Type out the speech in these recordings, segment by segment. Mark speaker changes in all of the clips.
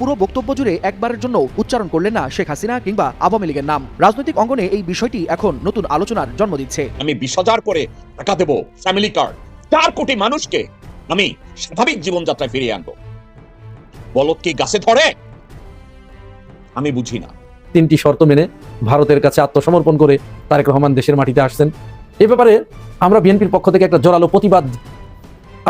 Speaker 1: পুরো বক্তব্য জুড়ে একবারের জন্য উচ্চারণ করলেন না শেখ হাসিনা কিংবা আওয়ামী লীগের নাম। রাজনৈতিক অঙ্গনে এই বিষয়টি এখন নতুন আলোচনার জন্ম দিচ্ছে।
Speaker 2: আমি বিশ হাজার করে টাকা দেবো ফ্যামিলি কার্ড চার কোটি মানুষকে আমি স্বাভাবিক জীবনযাত্রায় ফিরিয়ে আনব। বলত কি গাছে ধরে? আমি বুঝি না।
Speaker 3: তিনটি শর্ত মেনে ভারতের কাছে আত্মসমর্পণ করে তারেক রহমান দেশের মাটিতে আসছেন। এ ব্যাপারে আমরা বিএনপির পক্ষ থেকে একটা জোরালো প্রতিবাদ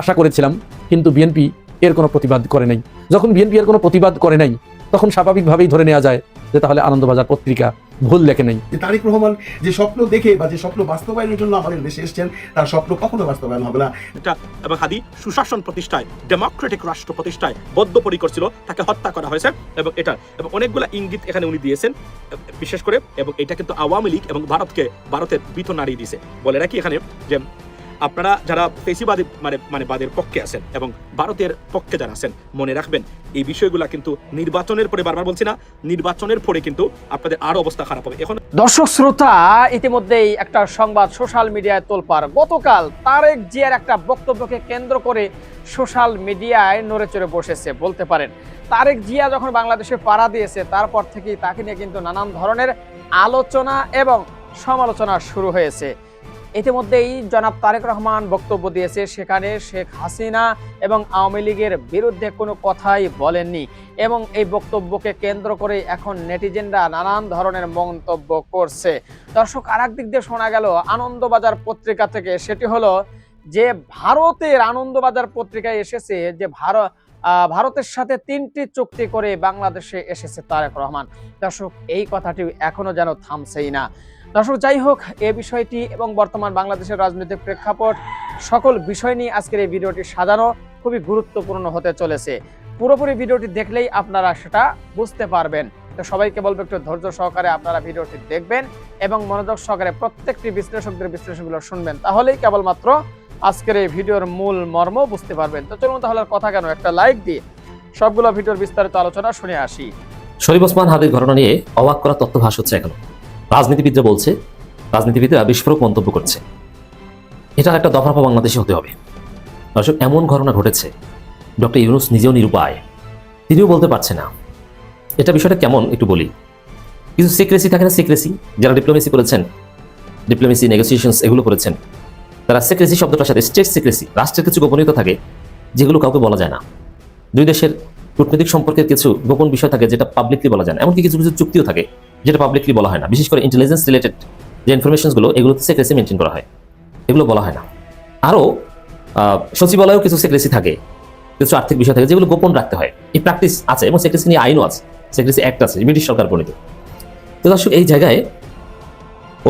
Speaker 3: আশা করেছিলাম কিন্তু বিএনপি এর কোনো প্রতিবাদ করে নাই। যখন বিএনপি এর কোনো প্রতিবাদ করে নাই তখন স্বাভাবিকভাবেই ধরে নেওয়া যায় যে তাহলে আনন্দবাজার পত্রিকা ভুল লেখে নেই।
Speaker 4: যে তারেক রহমান যে স্বপ্ন দেখে বা যে স্বপ্ন বাস্তবায়নের জন্য আমাদের দেশে এসেছেন তার স্বপ্ন কখনো বাস্তবায়ন হবে না।
Speaker 5: এটা এবং হাদি সুশাসন প্রতিষ্ঠায় ডেমোক্রেটিক রাষ্ট্র প্রতিষ্ঠায় বদ্ধপরিকর ছিল তাকে হত্যা করা হয়েছে এবং এটা এবং অনেকগুলো ইঙ্গিত এখানে উনি দিয়েছেন বিশেষ করে এবং এটা কিন্তু আওয়ামী লীগ এবং ভারতকে ভারতের বিত নাড়িয়ে দিয়েছে। বলে রাখি এখানে যে আপনারা যারা ফেসিবাদী মানে মানে বাদের পক্ষে আছেন এবং ভারতের পক্ষে যারা আছেন, মনে রাখবেন, এই বিষয়গুলা কিন্তু নির্বাচনের পরে বারবার বলছি না, নির্বাচনের পরে কিন্তু আপনাদের আরও অবস্থা খারাপ হবে। এখন
Speaker 6: দর্শক শ্রোতা, ইতিমধ্যেই একটা সংবাদ সোশ্যাল মিডিয়ায় তোলপার গতকাল তারেক জিয়ার একটা বক্তব্যকে কেন্দ্র করে সোশ্যাল মিডিয়ায় নড়ে চড়ে বসেছে, বলতে পারেন। তারেক জিয়া যখন বাংলাদেশে পাড়া দিয়েছে, তারপর থেকেই তাকে নিয়ে কিন্তু নানান ধরনের আলোচনা এবং সমালোচনা শুরু হয়েছে। ইতিমধ্যেই জনাব তারেক রহমান বক্তব্য দিয়েছে, সেখানে শেখ হাসিনা এবং আওয়ামী লীগের বিরুদ্ধে কোনো কথাই বলেননি এবং এই বক্তব্যকে কেন্দ্র করে এখন নেটিজেনরা নানান ধরনের মন্তব্য করছে। দর্শক আর দিক দিয়ে শোনা গেল আনন্দবাজার পত্রিকা থেকে, সেটি হলো যে ভারতের আনন্দবাজার পত্রিকায় এসেছে যে ভারত ভারতের সাথে তিনটি চুক্তি করে বাংলাদেশে এসেছে তারেক রহমান। দর্শক, এই কথাটি এখনও যেন থামছেই না। দর্শক, যাই হোক, এ বিষয়টি এবং বর্তমান বাংলাদেশের রাজনৈতিক প্রেক্ষাপট, সকল বিষয় নিয়ে আজকের এই ভিডিওটি সাজানো খুবই গুরুত্বপূর্ণ হতে চলেছে। পুরোপুরি ভিডিওটি দেখলেই আপনারা সেটা বুঝতে পারবেন। তো সবাইকে বলব, একটু ধৈর্য সহকারে আপনারা ভিডিওটি দেখবেন এবং মনোযোগ সহকারে প্রত্যেকটি বিশ্লেষকদের বিশ্লেষণগুলো শুনবেন। তাহলেই কেবলমাত্র আজকের এই ভিডিওর মূল মর্ম বুঝতে পারবেন। তো চলুন তাহলে কথা কেন, একটা লাইক দিয়ে সবগুলো ভিডিওর বিস্তারিত আলোচনা শুনে আসি।
Speaker 7: শরীফ ওসমান হাদির ঘটনা নিয়ে অবাক করা তথ্য ভাস হচ্ছে এখনও। রাজনীতিবিদরা বলছে, রাজনীতিবিদরা বিস্ফোরক মন্তব্য করছে। এটা একটা দফারফা বাংলাদেশে হতে হবে। দর্শক, এমন ঘটনা ঘটেছে, ডক্টর ইউনুস নিজেও নিরুপায়। তিনিও বলতে পারছে না। এটা বিষয়টা কেমন একটু বলি। কিছু সিক্রেসি থাকে না সিক্রেসি যারা ডিপ্লোমেসি করেছেন ডিপ্লোমেসি নেগোসিয়েশনস এগুলো করেছেন, তারা সিক্রেসি শব্দটার সাথে স্টেট সিক্রেসি রাষ্ট্রের কিছু গোপনীয়তা থাকে, যেগুলো কাউকে বলা যায় না। দুই দেশের কূটনৈতিক সম্পর্কের কিছু গোপন বিষয় থাকে, যেটা পাবলিকলি বলা যায় না। এমনকি কিছু কিছু চুক্তিও থাকে। যেটা পাবলিকলি বলা হয় না। বিশেষ করে ইন্টেলিজেন্স রিলেটেড যে ইনফরমেশনসগুলো এগুলোতে সেক্রেসি মেনটেন করা হয়। এগুলো বলা হয় না। আরও সচিবালয়েও কিছু সেক্রেসি থাকে, কিছু আর্থিক বিষয় থাকে, যেগুলো গোপন রাখতে হয়। এই প্র্যাকটিস আছে এবং সিক্রেসি নিয়ে আইনও আছে সেক্রেসি অ্যাক্ট আছে, ব্রিটিশ সরকার প্রণীত তো দর্শক, এই জায়গায়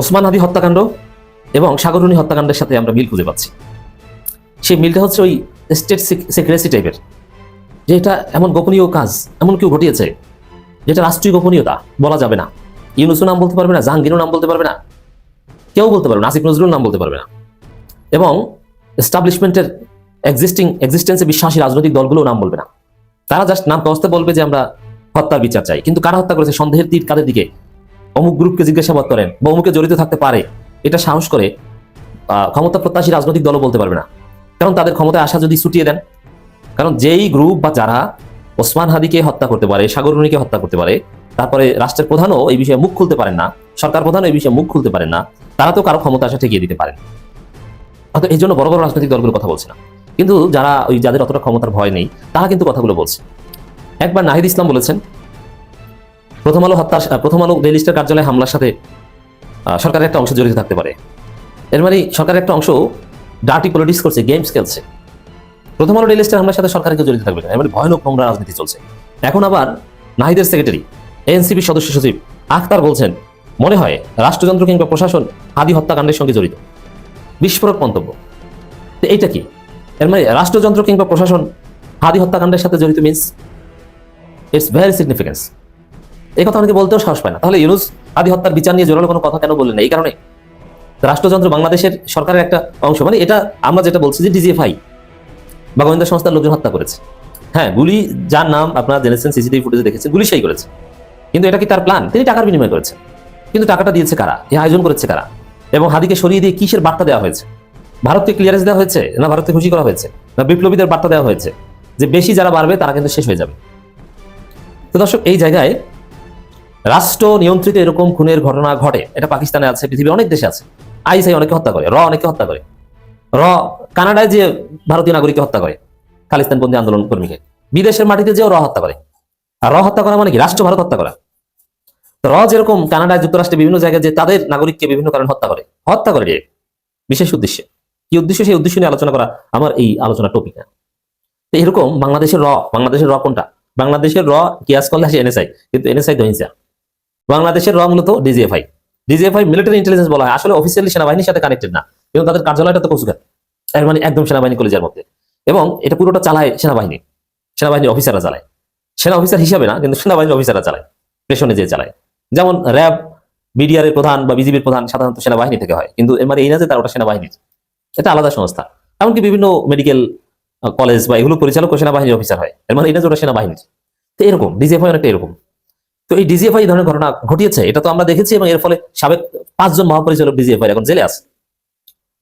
Speaker 7: ওসমান হাদি হত্যাকাণ্ড এবং সাগরণী হত্যাকাণ্ডের সাথে আমরা মিল খুঁজে পাচ্ছি। সেই মিলটা হচ্ছে ওই স্টেট সেক্রেসি টাইপের যে এটা এমন গোপনীয় কাজ, এমন কেউ ঘটিয়েছে, যেটা রাষ্ট্রীয় গোপনীয়তা, বলা যাবে না। ইউনুসু নাম বলতে পারবে না, জাহাঙ্গীরও নাম বলতে পারবে না, কেউ বলতে পারবে না, আসিফ নজরুল নাম বলতে পারবে না। এবং এস্টাবলিশমেন্টের এক্সিস্টিং এক্সিস্টেন্সে বিশ্বাসী রাজনৈতিক দলগুলোও নাম বলবে না। তারা জাস্ট নাম কস্তে বলবে যে আমরা হত্যার বিচার চাই। কিন্তু কারা হত্যা করেছে, সন্দেহের তীর কাদের দিকে? অমুক গ্রুপকে জিজ্ঞাসাবাদ করেন বা অমুকে জড়িত থাকতে পারে, এটা সাহস করে ক্ষমতা প্রত্যাশী রাজনৈতিক দলও বলতে পারবে না। কারণ তাদের ক্ষমতায় আসা যদি ছুটিয়ে দেন, কারণ যেই গ্রুপ বা যারা ওসমান হাদিকে হত্যা করতে পারে সাগররুনিকে হত্যা করতে পারে তারপরে রাষ্ট্রের প্রধানও এই বিষয়ে মুখ খুলতে পারেন না, সরকার প্রধানও এই বিষয়ে মুখ খুলতে পারেন না, তারা তো কারও ক্ষমতা আসা ঠেকিয়ে দিতে পারেন। অর্থাৎ এই জন্য বড় বড় রাজনৈতিক দলগুলো কথা বলছে না। কিন্তু যারা ওই যাদের অতটা ক্ষমতার ভয় নেই, তারা কিন্তু কথাগুলো বলছে। একবার নাহিদ ইসলাম বলেছেন, প্রথম আলো হত্যা প্রথম আলো রেলিস্টার কার্যালয়ে হামলার সাথে সরকারের একটা অংশ জড়িত থাকতে পারে। এর মানে সরকারের একটা অংশ ডার্টি পলিটিক্স করছে গেমস খেলছে। প্রথম আলো রেলিস্টার হামলার সাথে সরকারকে জড়িত থাকবে না। এর মানে ভয়ানক রাজনীতি চলছে। এখন আবার নাহিদের সেক্রেটারি এনসিপি সদস্য সচিব আখতার বলছেন, মনে হয় রাষ্ট্রযন্ত্র কিংবা প্রশাসন আদি হত্যাকাণ্ডের সঙ্গে জড়িত। বিস্ফোরক মন্তব্য। তো এইটা কি? এর মানে রাষ্ট্রযন্ত্র কিংবা প্রশাসন আদি হত্যাকাণ্ডের সাথে জড়িত মিনস ইটস ভেরি সিগনিফিকেন্স এই কথা অনেকে বলতেও সাহস পায় না। তাহলে ইউনুস আদি হত্যার বিচার নিয়ে জোরালো কোনো কথা কেন বললেন না? এই কারণে রাষ্ট্রযন্ত্র বাংলাদেশের সরকারের একটা অংশ। মানে এটা আমরা যেটা বলছি যে ডিজিএফআই বা গোয়েন্দা সংস্থার লোকজন হত্যা করেছে। হ্যাঁ গুলি, যার নাম আপনারা জেনেছেন, সিসিটিভি ফুটেজে দেখেছেন, গুলি সেই করেছে। কিন্তু এটা কি তার প্ল্যান তিনি টাকার বিনিময় করেছেন। কিন্তু টাকাটা দিয়েছে কারা? এই আয়োজন করেছে কারা? এবং হাদিকে সরিয়ে দিয়ে কিসের বার্তা দেওয়া হয়েছে? ভারতকে ক্লিয়ারেন্স দেওয়া হয়েছে না ভারতকে খুশি করা হয়েছে? না বিপ্লবীদের বার্তা দেওয়া হয়েছে? যে বেশি যারা বাড়বে, তারা কিন্তু শেষ হয়ে যাবে। তো দর্শক, এই জায়গায় রাষ্ট্র নিয়ন্ত্রিত এরকম খুনের ঘটনা ঘটে, এটা পাকিস্তানে আছে, পৃথিবীর অনেক দেশে আছে। আইএসআই অনেকে হত্যা করে, র অনেকে হত্যা করে। র, কানাডায় যে ভারতীয় নাগরিককে হত্যা করে, খালিস্তানপন্থী আন্দোলন কর্মীকে। বিদেশের মাটিতে যেও র হত্যা করে। আর র হত্যা করা মানে কি? রাষ্ট্র ভারত হত্যা করা। র যেরকম কানাডায় যুক্তরাষ্ট্রে বিভিন্ন জায়গায় যে তাদের নাগরিককে বিভিন্ন কারণে হত্যা করে হত্যা করে বিশেষ উদ্দেশ্যে। কি উদ্দেশ্য? সেই উদ্দেশ্য নিয়ে আলোচনা করা আমার এই আলোচনা টপিক না। এরকম বাংলাদেশের র বাংলাদেশের র কোনটা? বাংলাদেশের র কিয়াস করলে আসে এনএসআই কিন্তু এনএসআই তো হিংসা বাংলাদেশের র মূলত ডিজিএফআই ডিজিএফআই মিলিটারি ইন্টেলিজেন্স বলা হয়। আসলে অফিসিয়ালি সেনাবাহিনীর সাথে কানেক্টেড না। কিন্তু তাদের কার্যালয়টা তো কৌশল এর মানে একদম সেনাবাহিনী কলেজের মধ্যে। এবং এটা পুরোটা চালায় সেনাবাহিনী। সেনাবাহিনীর অফিসাররা চালায়। সেনা অফিসার হিসাবে না, কিন্তু সেনাবাহিনীর অফিসাররা চালায়। প্রেশনে যে চালায়। যেমন র্যাব, বিডিআর এর প্রধান বা বিজিবির প্রধান সাধারণত সেনাবাহিনী থেকে হয়। কিন্তু এর মানে এই না যে তার ওটা সেনাবাহিনীর। এটা আলাদা সংস্থা। এমনকি বিভিন্ন মেডিকেল কলেজ বা এগুলো পরিচালক সেনাবাহিনীর অফিসার হয়। এর মানে এটা যে ওটা সেনাবাহিনীর। তো এরকম ডিজিএফআই অনেকটা এরকম। তো এই ডিজিএফআই এই ধরনের ঘটনা ঘটিয়েছে, এটা তো আমরা দেখেছি এবং এর ফলে সাবেক পাঁচজন মহাপরিচালক ডিজিএফআই এখন জেলে আছে।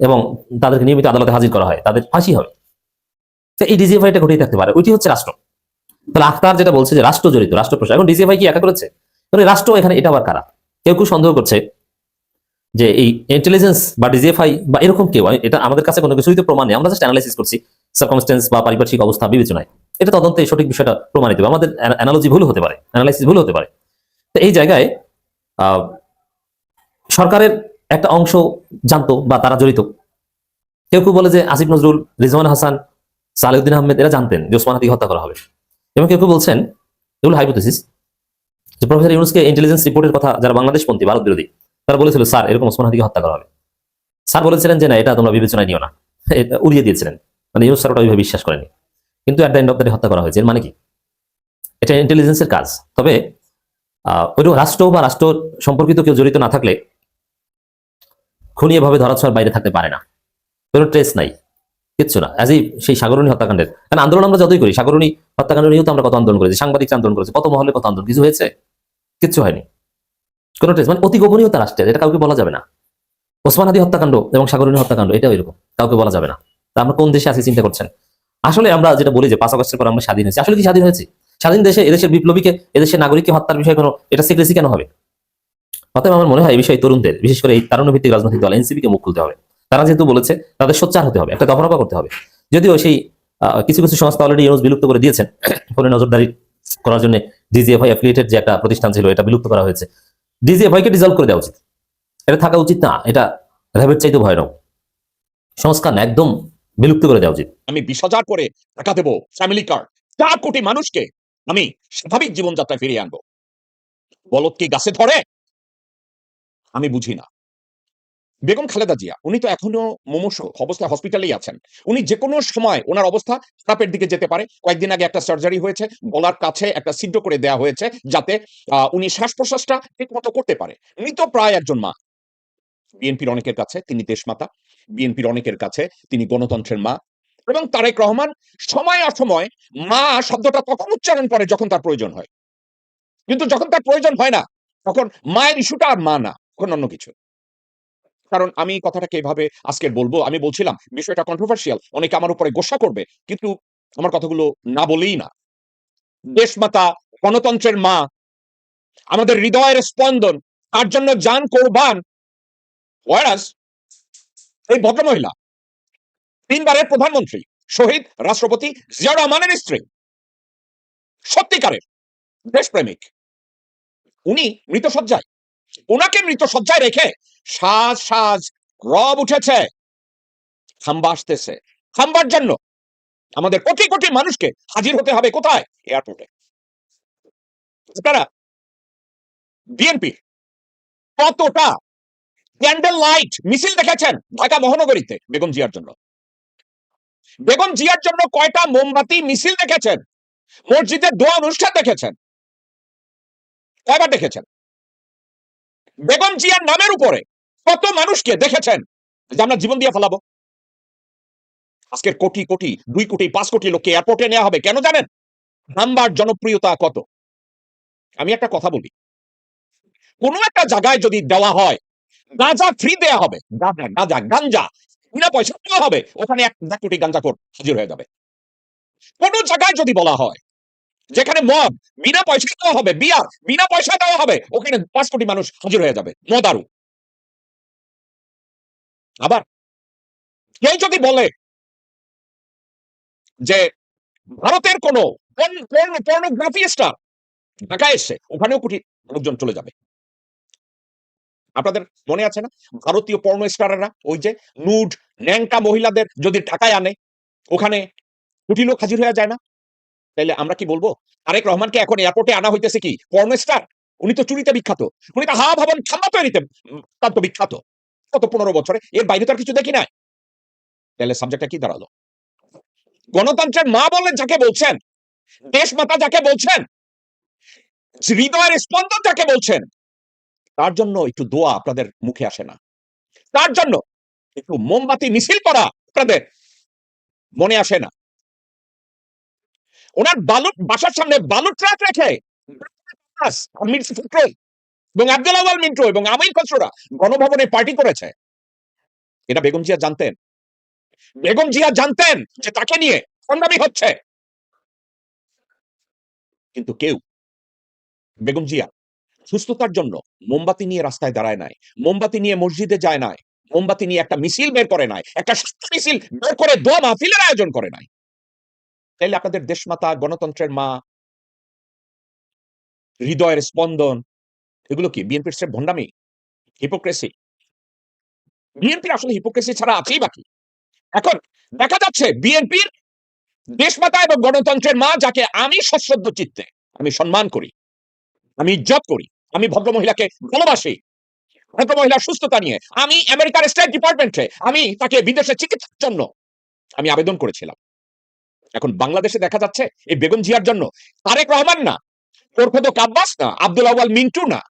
Speaker 7: এবং তাদেরকে নিয়মিত আদালতে হাজির করা হয়, তাদের ফাঁসি হবে তো এই ডিজিএফআইটা ঘটিয়ে থাকতে পারে। ওইটি হচ্ছে রাষ্ট্র। তাহলে আখতার যেটা বলছে যে রাষ্ট্র জড়িত রাষ্ট্র প্রশাসন এখন ডিজিএফআই কি একা করেছে? মানে রাষ্ট্র এখানে এটা আবার কারা? কেউ কেউ সন্দেহ করছে যে এই ইন্টেলিজেন্স বা ডিজিএফআই বা এরকম কেউ এটা আমাদের কাছে কোনো কিছুই তো প্রমাণ নেই। আমরা জাস্ট অ্যানালাইসিস করছি সার্কমস্টেন্স বা পারিপার্শ্বিক অবস্থা, বিবেচনায়। এটা তদন্তে সঠিক বিষয়টা প্রমাণিত হবে। আমাদের অ্যানালজি ভুল হতে পারে অ্যানালাইসিস ভুল হতে পারে। তো এই জায়গায় সরকারের একটা অংশ জানতো বা তারা জড়িত। কেউ কেউ বলে যে আসিফ নজরুল, রিজওয়ান হাসান, সালেউদ্দিন আহমেদ, এরা জানতেন যে ওসমান হত্যা করা হবে। এবং কেউ কেউ বলছেন, এগুলো হাইপোথেসিস যে প্রফেসর ইউনুসকে ইন্টেলিজেন্স রিপোর্টের কথা যারা বাংলাদেশপন্থী, ভারত বিরোধী, তারা বলেছিল, স্যার, এরকম ওসমান হাদিকে হত্যা করা হবে। স্যার বলেছিলেন যে, না, এটা তোমরা বিবেচনায় নিও না। এটা উড়িয়ে দিয়েছিলেন। মানে ইউনুস স্যার ওটা ওইভাবে বিশ্বাস করেনি কিন্তু at the end of the হত্যা করা হয়েছে। এর মানে কি? এটা ইন্টেলিজেন্সের কাজ। তবে ওই রাষ্ট্র বা রাষ্ট্র সম্পর্কিত কেউ জড়িত না থাকলে খুনি এভাবে ধরাছোঁয়ার বাইরে থাকতে পারে না। কোনো ট্রেস নাই। কিচ্ছু না অ্যাজ সেই সাগরণী হত্যাকাণ্ডের। কারণ আন্দোলন আমরা যতই করি, সাগরণী হত্যাকাণ্ড নিয়েও তো আমরা কত আন্দোলন করেছি, সাংবাদিক আন্দোলন করেছি, কত মহলে কত আন্দোলন, কিছু হয়েছে? কিচ্ছু হয়নি। কোনো ট্রেস মানে অতি গোপনীয়তা রাষ্ট্রের এটা কাউকে বলা যাবে না। ওসমান আদি হত্যাকাণ্ড এবং সাগরণী হত্যাকাণ্ড, এটাও এরকম, কাউকে বলা যাবে না। তা আমরা কোন দেশে আছি, চিন্তা করছেন? আসলে আমরা যেটা বলি যে পাঁচ আগস্টের পর আমরা স্বাধীন হয়েছি। আসলে কি স্বাধীন হয়েছি? স্বাধীন দেশে, এদেশের বিপ্লবীকে, এদেশের নাগরিককে হত্যার বিষয়ে কোনো, এটা সিক্রেসি কেন হবে? অতএব আমার মনে হয় এই বিষয়ে তরুণদের, বিশেষ করে এই তারুণ্যভিত্তিক রাজনৈতিক দল এনসিপি কে মুখ খুলতে হবে। তারা যেহেতু বলেছে, তাদের সোচ্চার হতে হবে, একটা দফারফা করতে হবে। যদিও সেই কিছু কিছু সংস্থা অলরেডি ইউনুস বিলুপ্ত করে দিয়েছেন। ফোনে নজরদারি করার জন্য ডিজিএফআই অ্যাফিলিয়েটেড যে একটা প্রতিষ্ঠান ছিল, এটা বিলুপ্ত করা হয়েছে। ডিজিএফআই কে ডিজলভ করে দেওয়া উচিত। এটা থাকা উচিত না, এটা র্যাবের চাইতে ভয়ানক। সংস্কার একদম বিলুপ্ত করে দেওয়া উচিত।
Speaker 2: আমি বিশ হাজার করে টাকা দেবো ফ্যামিলি কার্ড চার কোটি মানুষকে আমি স্বাভাবিক জীবনযাত্রায় ফিরিয়ে আনব। বলদ কি গাছে ধরে? আমি বুঝি না। বেগম খালেদা জিয়া, উনি তো এখনও মুমূর্ষ অবস্থায় হসপিটালেই আছেন। উনি যে কোনো সময় ওনার অবস্থা খারাপের দিকে যেতে পারে। কয়েকদিন আগে একটা সার্জারি হয়েছে, গলার কাছে একটা সিদ্ধ করে দেওয়া হয়েছে, যাতে উনি শ্বাস প্রশ্বাসটা ঠিক মতো করতে পারে। মৃত প্রায় একজন মা। বিএনপির অনেকের কাছে, তিনি দেশমাতা। বিএনপির অনেকের কাছে, তিনি গণতন্ত্রের মা। এবং তারেক রহমান সময় অসময় মা শব্দটা তখন উচ্চারণ করে যখন তার প্রয়োজন হয়। কিন্তু যখন তার প্রয়োজন হয় না, তখন মায়ের ইস্যুটা আর মা না, তখন অন্য কিছু। কারণ আমি কথাটাকে এভাবে আজকের বলব। আমি বলছিলাম, বিষয়টা কন্ট্রোভার্সিয়াল অনেকে আমার উপরে গোসা করবে, কিন্তু আমার কথাগুলো না বলেই না। দেশমাতা, গণতন্ত্রের মা, আমাদের হৃদয়ের স্পন্দন তার জন্য যান কোরবান? ওয়ারাস এই ভদ্রমহিলা, তিনবারের প্রধানমন্ত্রী, শহীদ রাষ্ট্রপতি জিয়া রহমানের স্ত্রী, সত্যিকারের দেশপ্রেমিক। উনি মৃত সজ্জায় ওনাকে মৃত সজ্জায় রেখে সাজ সাজ, রব উঠেছে। খাম্বা আসতেছে খাম্বার জন্য আমাদের কোটি কোটি মানুষকে হাজির হতে হবে কোথায়? এয়ারপোর্টে। আপনারা, বিএনপি, কতটা ক্যান্ডেল লাইট, মিছিল দেখেছেন ঢাকা মহানগরীতে বেগম জিয়ার জন্য? বেগম জিয়ার জন্য কয়টা মোমবাতি, মিছিল দেখেছেন? মসজিদে দোয়া অনুষ্ঠান দেখেছেন? কয়বার দেখেছেন? বেগম জিয়ার নামের উপরে কত মানুষকে দেখেছেন যে আমরা জীবন দিয়ে ফেলাবো? আজকের কোটি কোটি, দুই কোটি, পাঁচ কোটি লোককে এয়ারপোর্টে নেওয়া হবে, কেন জানেন? নাম্বার জনপ্রিয়তা কত? আমি একটা কথা বলি। কোনো একটা জায়গায় যদি দেওয়া হয়, গাঁজা ফ্রি দেয়া হবে। গাঁজা গাঁজা গাঞ্জা বিনা পয়সা দেওয়া হবে। ওখানে এক এক কোটি গাঞ্জা কর হাজির হয়ে যাবে। কোন জায়গায় যদি বলা হয়, যেখানে মদ, বিনা পয়সায় দেওয়া হবে, বিয়ার, বিনা পয়সায় দেওয়া হবে, ওখানে পাঁচ কোটি মানুষ হাজির হয়ে যাবে। মদারু আবার কেউ যদি বলে যে ভারতের কোন পর্নোগ্রাফি স্টার ঢাকায় ওই যে নুড মহিলাদের যদি ঢাকায় আনে, ওখানে লোক হাজির হয়ে যায় না? তাইলে আমরা কি বলব? আরেক রহমানকে এখন এয়ারপোর্টে আনা হইতেছে কি? Porn star? উনি তো চুরিতে বিখ্যাত। উনি তো হা ভবন খাম্বা তৈরিতে বিখ্যাত। কত পনেরো বছরে। এর বাইরে তো আর কিছু দেখি নাই। তাহলে সাবজেক্টটা কি দাঁড়াল? গণতন্ত্রের মা বলে যাকে বলছেন, দেশ মাতা যাকে বলছেন, হৃদয়ের স্পন্দন যাকে বলছেন, তার জন্য একটু দোয়া আপনাদের মুখে আসে না। তার জন্য একটু মোমবাতি, মিছিল করা আপনাদের মনে আসে না। ওনার বালু বাসার সামনে বালু ট্রাক রেখে এবং আব্দুল আওয়াল মিন্টু এবং আমির খসরুরা গণভবনে পার্টি করেছে। এটা বেগম জিয়া জানতেন। বেগম জিয়া জানতেন যে তাকে নিয়ে সংগ্রামী হচ্ছে। কিন্তু কেউ, বেগম জিয়া, সুস্থতার জন্য মোমবাতি নিয়ে রাস্তায় দাঁড়ায় নাই, মোমবাতি নিয়ে মসজিদে যায় নাই, মোমবাতি নিয়ে একটা মিছিল বের করে নাই, একটা মিছিল বের করে দোয়া মাহফিলের আয়োজন করে নাই। তাইলে আপনাদের দেশমাতা, গণতন্ত্রের মা, হৃদয়ের স্পন্দন এগুলো কি? বিএনপির সে ভণ্ডামি? হিপোক্রেসি বিএনপি আসলে হিপোক্রেসি ছাড়া আছেই বাকি। এখন দেখা যাচ্ছে বিএনপির দেশমাতা এবং গণতন্ত্রের মা যাকে আমি সশ্রদ্ধ চিত্তে, আমি সম্মান করি, আমি ইজ্জত করি, আমি ভদ্র মহিলাকে ভালোবাসি ভদ্র মহিলার সুস্থতা নিয়ে, আমি আমেরিকার স্টেট ডিপার্টমেন্টে, আমি তাকে বিদেশে চিকিৎসার জন্য আমি আবেদন করেছিলাম। এখন বাংলাদেশে দেখা যাচ্ছে এই বেগম জিয়ার জন্য তারেক রহমান না কোরফেদ আব্বাস না, আব্দুল আওয়াল মিন্টু না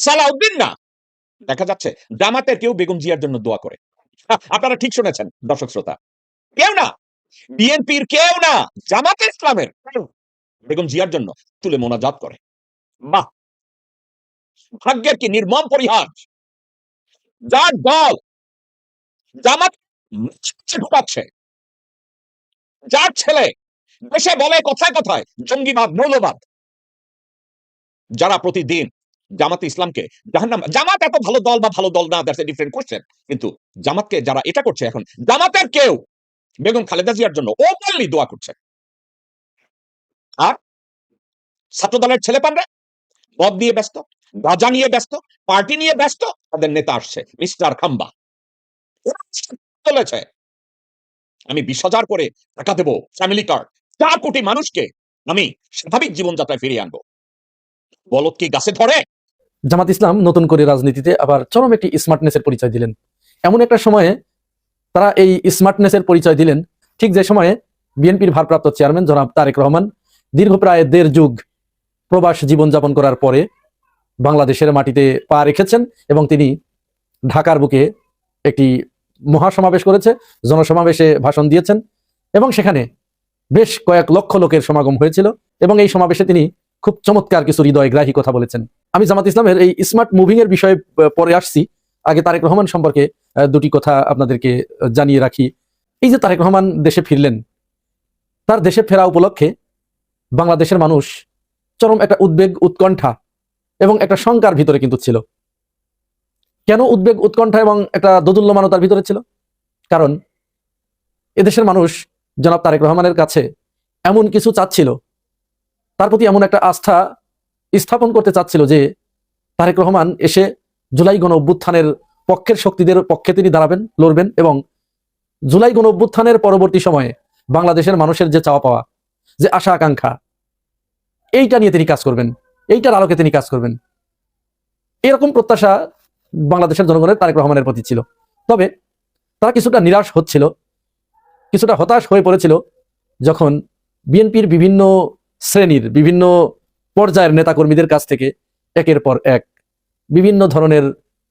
Speaker 2: সালাউদ্দিন না। দেখা যাচ্ছে জামাতের কেউ বেগম জিয়ার জন্য দোয়া করে। আপনারা ঠিক শুনেছেন, দর্শক শ্রোতা। কেউ না। বিএনপির কেউ না। জামাতে ইসলামের বেগম জিয়ার জন্য তুলে মোনাজাত করে। বাহ! ভাগ্যের কি নির্মম পরিহার। যার দল জামাত ঢুকাচ্ছে যার ছেলে দেশে বলে কথায় কথায় জঙ্গিবাদ, মৌলবাদ। যারা প্রতিদিন জামাত ইসলামকে। জাহান্নাম, জামাত এত ভালো দল বা ভালো দল না দ্যাটস এ ডিফারেন্ট কোশ্চেন কিন্তু জামাতকে যারা এটা করছে এখন, জামাতের কেউ বেগম খালেদা জিয়ার জন্য ওপেনলি দোয়া করছে। আর ছাত্র দলের ছেলেপানরা মদ নিয়ে ব্যস্ত গাজা নিয়ে ব্যস্ত, পার্টি নিয়ে ব্যস্ত, তাদের নেতা আসছে, মিস্টার খাম্বা। চলেছে। আমি বিশ হাজার করে টাকা দেবো ফ্যামিলি কার্ড চার কোটি মানুষকে আমি স্বাভাবিক জীবনযাত্রায় ফিরিয়ে আনব। বলত কি গাছে ধরে?
Speaker 3: জামাত ইসলাম নতুন করে রাজনীতিতে আবার চরম একটি স্মার্টনেসের পরিচয় দিলেন। এমন একটা সময়ে তারা এই স্মার্টনেসের পরিচয় দিলেন। ঠিক যে সময়ে বিএনপির ভারপ্রাপ্ত চেয়ারম্যান জনাব তারেক রহমান দীর্ঘ প্রায় দেড় যুগ প্রবাস জীবনযাপন করার পরে বাংলাদেশের মাটিতে পা রেখেছেন এবং তিনি ঢাকার বুকে একটি মহাসমাবেশ করেছে, জনসমাবেশে ভাষণ দিয়েছেন এবং সেখানে বেশ কয়েক লক্ষ লোকের সমাগম হয়েছিল এবং এই সমাবেশে তিনি খুব চমৎকার কিছু হৃদয়গ্রাহী কথা বলেছেন। আমি জামাত ইসলামের এই স্মার্ট মুভিং এর বিষয়ে পরে আসছি। আগে তারেক রহমান সম্পর্কে দুটি কথা আপনাদেরকে জানিয়ে রাখি। এই যে তারেক রহমান দেশে ফিরলেন, তার দেশে ফেরা উপলক্ষে বাংলাদেশের মানুষ চরম একটা উদ্বেগ, উৎকণ্ঠা এবং একটা শঙ্কার ভিতরে কিন্তু ছিল। কেন উদ্বেগ, উৎকণ্ঠা এবং একটা দোদুল্যমানতার ভিতরে ছিল? কারণ এদেশের মানুষ জনাব তারেক রহমানের কাছে এমন কিছু চাচ্ছিল, তার প্রতি এমন একটা আস্থা স্থাপন করতে চাচ্ছিল যে তারেক রহমান এসে জুলাই গণ অভ্যুত্থানের পক্ষের শক্তিদের পক্ষে তিনি দাঁড়াবেন, লড়বেন এবং জুলাই গণ অভ্যুত্থানের পরবর্তী সময়ে বাংলাদেশের মানুষের যে চাওয়া পাওয়া, যে আশা আকাঙ্ক্ষা, এইটা নিয়ে তিনি কাজ করবেন, এইটার আলোকে তিনি কাজ করবেন। এরকম প্রত্যাশা বাংলাদেশের জনগণের তারেক রহমানের প্রতি ছিল। তবে তারা কিছুটা নিরাশ হচ্ছিল, কিছুটা হতাশ হয়ে পড়েছিল যখন বিএনপির বিভিন্ন শ্রেণির, বিভিন্ন পর্যায়ের নেতাকর্মীদের কাছ থেকে একের পর এক বিভিন্ন ধরনের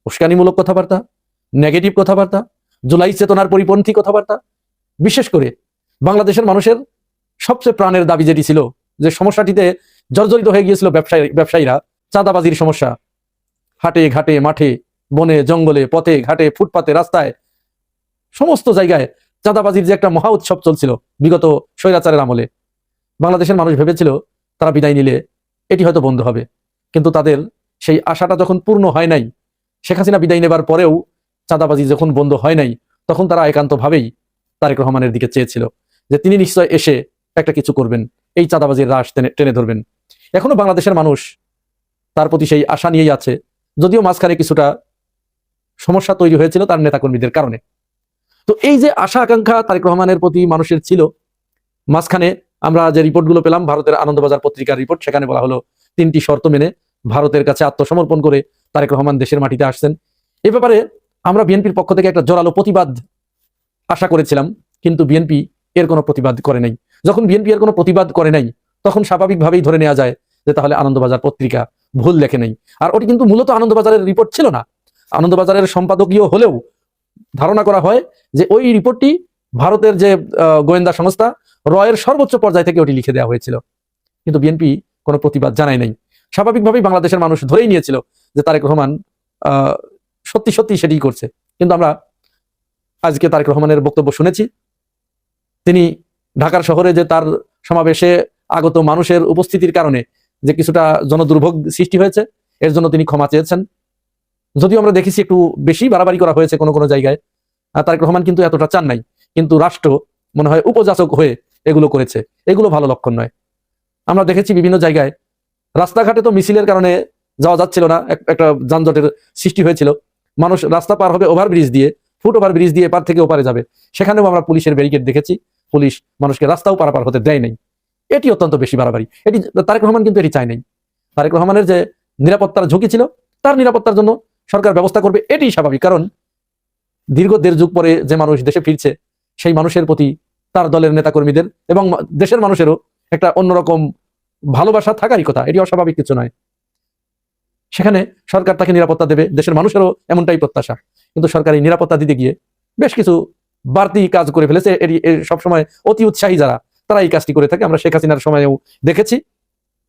Speaker 3: উস্কানিমূলক কথাবার্তা নেগেটিভ কথাবার্তা, জুলাই চেতনার পরিপন্থী কথাবার্তা, বিশেষ করে বাংলাদেশের মানুষের সবচেয়ে প্রাণের দাবি যেটি ছিল যে সমস্যাটিতে জর্জরিত হয়ে গিয়েছিল ব্যবসায়ী, ব্যবসায়ীরা, চাঁদাবাজির সমস্যা। হাটে ঘাটে মাঠে, বনে, জঙ্গলে, পথে ঘাটে, ফুটপাতে, রাস্তায়, সমস্ত জায়গায় চাঁদাবাজির যে একটা মহা উৎসব চলছিল বিগত স্বৈরাচারের আমলে। বাংলাদেশের মানুষ ভেবেছিল তারা বিদায় নিলে এটি হয়তো বন্ধ হবে। কিন্তু তাদের সেই আশাটা যখন পূর্ণ হয় নাই, শেখ হাসিনা বিদায় নেবার পরেও চাঁদাবাজি যখন বন্ধ হয় নাই, তখন তারা একান্তভাবেই তারেক রহমানের দিকে চেয়েছিল যে তিনি নিশ্চয় এসে একটা কিছু করবেন, এই চাঁদাবাজির রাশ টেনে ধরবেন। এখনও বাংলাদেশের মানুষ তার প্রতি সেই আশা নিয়েই আছে, যদিও মাঝখানে কিছুটা সমস্যা তৈরি হয়েছিল তার নেতাকর্মীদের কারণে। তো এই যে আশা আকাঙ্ক্ষা তারেক রহমানের প্রতি মানুষের ছিল, মাঝখানে আমরা যে রিপোর্টগুলো পেলাম, ভারতের আনন্দবাজার পত্রিকার রিপোর্ট, সেখানে বলা হলো, তিনটি শর্ত মেনে ভারতের কাছে আত্মসমর্পণ করে তারেক রহমান দেশের মাটিতে আসছেন। এ ব্যাপারে আমরা বিএনপির পক্ষ থেকে একটা জোরালো প্রতিবাদ আশা করেছিলাম, কিন্তু বিএনপি এর কোনো প্রতিবাদ করে নাই। যখন বিএনপি এর কোনো প্রতিবাদ করে নাই, তখন স্বাভাবিকভাবেই ধরে নেওয়া যায় যে তাহলে আনন্দবাজার পত্রিকা ভুল লেখে নেই। আর ওটি কিন্তু মূলত আনন্দবাজারের রিপোর্ট ছিল না। আনন্দবাজারের সম্পাদকীয় হলেও ধারণা করা হয় যে ওই রিপোর্টটি ভারতের যে গোয়েন্দা সংস্থা, রয়ের সর্বোচ্চ পর্যায় থেকে ওটি লিখে দেওয়া হয়েছিল। কিন্তু বিএনপি কোনো প্রতিবাদ জানায় নাই। স্বাভাবিকভাবেই বাংলাদেশের মানুষ ধরেই নিয়েছিল যে তারেক রহমান সত্যি সত্যি সেটি করছে। কিন্তু আমরা আজকে তারেক রহমানের বক্তব্য শুনেছি। তিনি ঢাকার শহরে যে তার সমাবেশে আগত মানুষের উপস্থিতির কারণে যে কিছুটা জনদুর্ভোগ সৃষ্টি হয়েছে, এর জন্য তিনি ক্ষমা চেয়েছেন। যদিও আমরা দেখেছি একটু বেশি বাড়াবাড়ি করা হয়েছে কোনো কোনো জায়গায়। তারেক রহমান কিন্তু এতটা চান নাই। কিন্তু রাষ্ট্র মনে হয় উপযাচক হয়ে এগুলো করেছে। এগুলো ভালো লক্ষণ নয়। আমরা দেখেছি বিভিন্ন জায়গায়, রাস্তাঘাটে তো মিছিলের কারণে যাওয়া যাচ্ছিল না একটা যানজটের সৃষ্টি হয়েছিল। মানুষ রাস্তা পার হবে ওভারব্রিজ দিয়ে, ফুট ওভার ব্রিজ দিয়ে এপার থেকে ওপারে যাবে। সেখানেও আমরা পুলিশের ব্যারিকেড দেখেছি। পুলিশ মানুষকে রাস্তাও পারাপার হতে দেয় নাই। এটি অত্যন্ত বেশি বাড়াবাড়ি। এটি তারেক রহমান কিন্তু এটি চায় নাই। তারেক রহমানের যে নিরাপত্তার ঝুঁকি ছিল, তার নিরাপত্তার জন্য সরকার ব্যবস্থা করবে এটি স্বাভাবিক। কারণ দীর্ঘ দেড় যুগ পরে যে মানুষ দেশে ফিরছে সেই মানুষের প্রতি তার দলের নেতাকর্মীদের এবং দেশের মানুষেরও একটা অন্যরকম ভালোবাসা থাকারই কথা। এটি অস্বাভাবিক কিছু নয়। সেখানে সরকার তাকে নিরাপত্তা দেবে, দেশের মানুষেরও এমনটাই প্রত্যাশা। কিন্তু সরকার নিরাপত্তা দিতে গিয়ে বেশ কিছু বাড়তি কাজ করে ফেলেছে। এটি সবসময় অতি উৎসাহী যারা, তারা এই কাজটি করে থাকে। আমরা শেখ হাসিনার সময়েও দেখেছি।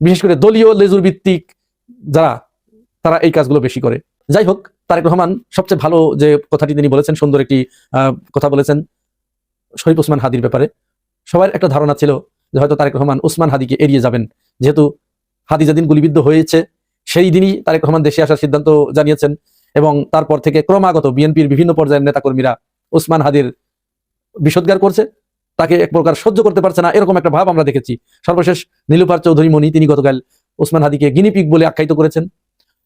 Speaker 3: বিশেষ করে দলীয় লেজুর ভিত্তিক যারা, তারা এই কাজগুলো বেশি করে। যাই হোক, তারেক রহমান সবচেয়ে ভালো যে কথাটি তিনি বলেছেন, সুন্দর একটি কথা বলেছেন। শরীফ উসমান হাদির ব্যাপারে। সবার একটা ধারণা ছিল যে হয়তো তারেক রহমান উসমান হাদিকে এড়িয়ে যাবেন। যেহেতু হাদি যেদিন গুলিবিদ্ধ হয়েছে, সেই দিনই তারেক রহমান দেশে আসার সিদ্ধান্ত জানিয়েছেন এবং তারপর থেকে ক্রমাগত বিএনপির বিভিন্ন পর্যায়ের নেতাকর্মীরা উসমান হাদির বিষোদ্গার করছে। তাকে এক প্রকার সহ্য করতে পারছে না, এরকম একটা ভাব আমরা দেখেছি। সর্বশেষ নীলুফার চৌধুরী মণি, তিনি গতকাল উসমান হাদিকে গিনিপিক বলে আখ্যায়িত করেছেন।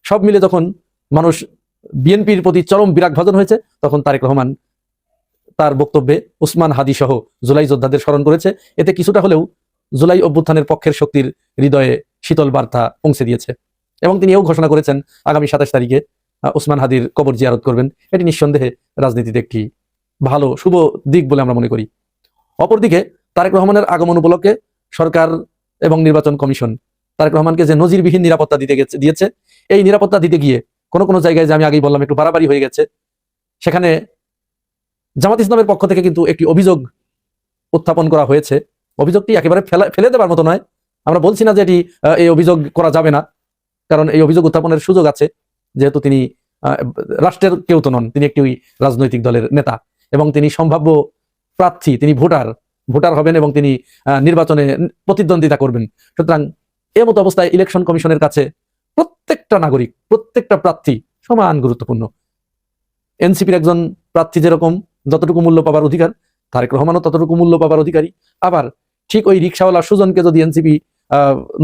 Speaker 3: সব মিলে যখন মানুষ বিএনপির প্রতি চরম বিরাগ ভাজন হয়েছে, তখন তারেক রহমান তার বক্তব্যে উসমান হাদি সহ জুলাই যোদ্ধাদের স্মরণ করেছে। এতে কিছুটা হলেও জুলাই অভ্যুত্থানের পক্ষের শক্তির হৃদয়ে শীতল বার্তা পৌঁছে দিয়েছে। এবং তিনি এও ঘোষণা করেছেন, আগামী সাতাশ তারিখে উসমান হাদির কবর জিয়ারত করবেন। এটি নিঃসন্দেহে রাজনীতিতে একটি ভালো, শুভ দিক বলে আমরা মনে করি। অপরদিকে তারেক রহমানের আগমন উপলক্ষে সরকার এবং নির্বাচন কমিশন, তারেক রহমানকে যে নজিরবিহীন নিরাপত্তা দিতে গেছে, দিয়েছে, এই নিরাপত্তা দিতে গিয়ে কোনো কোনো জায়গায় যে আমি আগেই বললাম একটু বাড়াবাড়ি হয়ে গেছে, সেখানে জামাত ইসলামের পক্ষ থেকে কিন্তু একটি অভিযোগ উত্থাপন করা হয়েছে। অভিযোগটি একেবারে ফেলা দেওয়ার মতো নয়। আমরা বলছি না যে এটি এই অভিযোগ করা যাবে না, কারণ এই অভিযোগ উত্থাপনের সুযোগ আছে, যেহেতু তিনি রাষ্ট্রের কেউ তো নন, তিনি একটি রাজনৈতিক দলের নেতা এবং তিনি সম্ভাব্য প্রার্থী, তিনি ভোটার ভোটার হবেন এবং তিনি নির্বাচনে প্রতিদ্বন্দ্বিতা করবেন। সুতরাং এ মতো অবস্থায় ইলেকশন কমিশনের কাছে প্রত্যেকটা নাগরিক, প্রত্যেকটা প্রার্থী সমান গুরুত্বপূর্ণ। এনসিপির একজন প্রার্থী যেরকম যতটুকু মূল্য পাবার অধিকার, তারেক রহমানও ততটুকু মূল্য পাবার অধিকারী। আবার ঠিক ওই রিক্সাওয়ালা সুজনকে যদি এনসিপি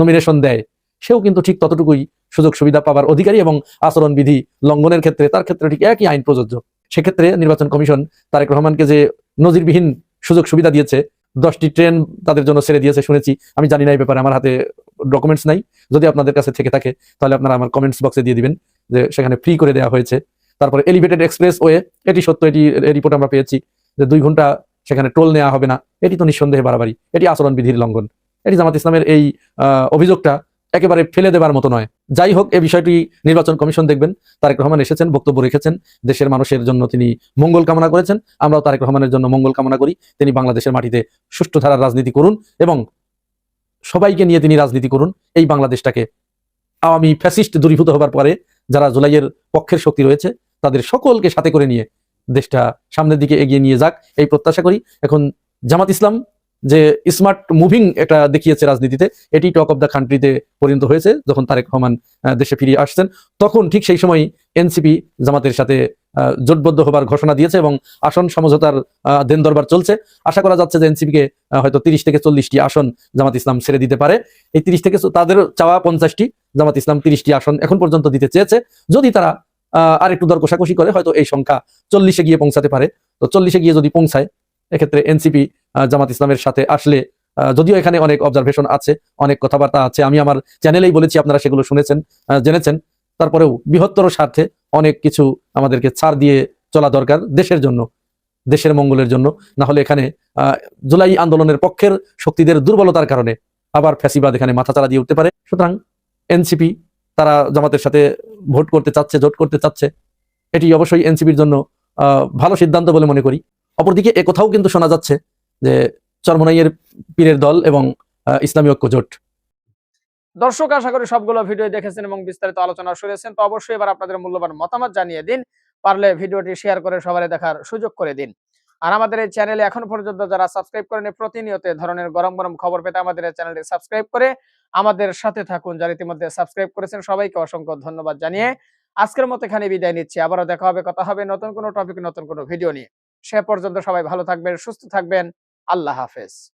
Speaker 3: নমিনেশন দেয়, সেও কিন্তু ঠিক ততটুকুই সুযোগ সুবিধা পাবার অধিকারী এবং আচরণবিধি লঙ্ঘনের ক্ষেত্রে, তার ক্ষেত্রে ঠিক একই আইন প্রযোজ্য। সেক্ষেত্রে নির্বাচন কমিশন তারেক রহমানকে যে নজিরবিহীন সুযোগ সুবিধা দিয়েছে, দশটি ট্রেন তাদের জন্য ছেড়ে দিয়েছে শুনেছি, আমি জানি না এই ব্যাপারে, আমার হাতে ডকুমেন্টস নাই। যদি আপনাদের কাছে থেকে থাকে, তাহলে আপনারা আমার কমেন্টস বক্সে দিয়ে দিবেন, যে সেখানে ফ্রি করে দেওয়া হয়েছে। তারপরে এলিভেটেড এক্সপ্রেস ওয়ে এটি সত্য, এটি রিপোর্ট আমরা পেয়েছি যে দুই ঘণ্টা সেখানে টোল নেওয়া হবে না। এটি তো নিঃসন্দেহে বাড়াবাড়ি। এটি আচরণবিধির লঙ্ঘন। এটি জামাত ইসলামের এই অভিযোগটা একেবারে ফেলে দেবার মতো নয়। যাই হোক, এ বিষয়টি নির্বাচন কমিশন দেখবেন। তারেক রহমান এসেছেন, বক্তব্য রেখেছেন। দেশের মানুষের জন্য তিনি মঙ্গল কামনা করেছেন। আমরাও তারেক রহমানের জন্য মঙ্গল কামনা করি। তিনি বাংলাদেশের মাটিতে সুষ্ঠু ধারার রাজনীতি করুন এবং সবাইকে নিয়ে তিনি রাজনীতি করুন। এই বাংলাদেশটাকে আওয়ামী ফ্যাসিস্ট দূরীভূত হবার পরে যারা জুলাইয়ের পক্ষের শক্তি রয়েছে তাদের সকলকে সাথে করে নিয়ে দেশটা সামনের দিকে এগিয়ে নিয়ে যাক, এই প্রত্যাশা করি। এখন জামাত ইসলাম যে স্মার্ট মুভিং এটা দেখিয়েছে রাজনীতিতে, এটি টক অফ দ্য কান্ট্রিতে পরিণত হয়েছে, যখন তারেক রহমান দেশে ফিরে আসছেন। তখন ঠিক সেই সময় এনসিপি জামাতের সাথে জোটবদ্ধ হবার ঘোষণা দিয়েছে এবং আসন সমঝোতার দেন দরবার চলছে। আশা করা যাচ্ছে যে এনসিপিকে হয়তো তিরিশ থেকে চল্লিশটি আসন জামাত ইসলাম ছেড়ে দিতে পারে। এই তিরিশ থেকে তাদের চাওয়া পঞ্চাশটি জামাত ইসলাম তিরিশটি আসন এখন পর্যন্ত দিতে চেয়েছে। যদি তারা আর একটু দর কষাকষি করে, হয়তো এই সংখ্যা চল্লিশে গিয়ে পৌঁছাতে পারে। তো চল্লিশে গিয়ে যদি পৌঁছায়, এক্ষেত্রে এনসিপি জামাত ইসলামের সাথে আসলে যদিও এখানে অনেক অবজারভেশন আছে, অনেক কথাবার্তা আছে, আমি আমার চ্যানেলেই বলেছি, আপনারা সেগুলো শুনেছেন জেনেছেন। তারপরেও বৃহত্তর স্বার্থে অনেক কিছু আমাদেরকে ছাড় দিয়ে চলা দরকার দেশের জন্য, দেশের মঙ্গলের জন্য। না হলে এখানে জুলাই আন্দোলনের পক্ষের শক্তিদের দুর্বলতার কারণে আবার ফ্যাসিবাদ এখানে মাথাচাড়া দিয়ে উঠতে পারে। সুতরাং এনসিপি তারা জামাতের সাথে ভোট করতে চাচ্ছে, জোট করতে চাচ্ছে, এটি অবশ্যই এনসিপির জন্য ভালো সিদ্ধান্ত বলে মনে করি। অপরদিকে কথাও কিন্তু শোনা যাচ্ছে যে চরমনাইয়ের পীরের দল এবং ইসলামী ঐক্য জোট।
Speaker 6: দর্শক, আশা করি সবগুলো ভিডিও দেখেছেন এবং বিস্তারিত আলোচনা শুনেছেন। তো অবশ্যই এবার আপনাদের মূল্যবান মতামত জানিয়ে দিন। পারলে ভিডিওটি শেয়ার করে সবাই দেখার সুযোগ করে দিন। আর আমাদের এই চ্যানেলে এখন পর্যন্ত যারা সাবস্ক্রাইব করেন, প্রতিনিয়ত ধরনের গরম গরম খবর পেতে আমাদের চ্যানেলটি সাবস্ক্রাইব করে আমাদের সাথে থাকুন, যারা ইতিমধ্যে সাবস্ক্রাইব করেছেন, সবাইকে অসংখ্য ধন্যবাদ জানিয়ে আজকের মতো এখানে বিদায় নিচ্ছি। আবারও দেখা হবে, কথা হবে নতুন কোনো টপিক নতুন কোনো ভিডিও নিয়ে। সে পর্যন্ত সবাই ভালো থাকবেন, সুস্থ থাকবেন। আল্লাহ হাফেজ।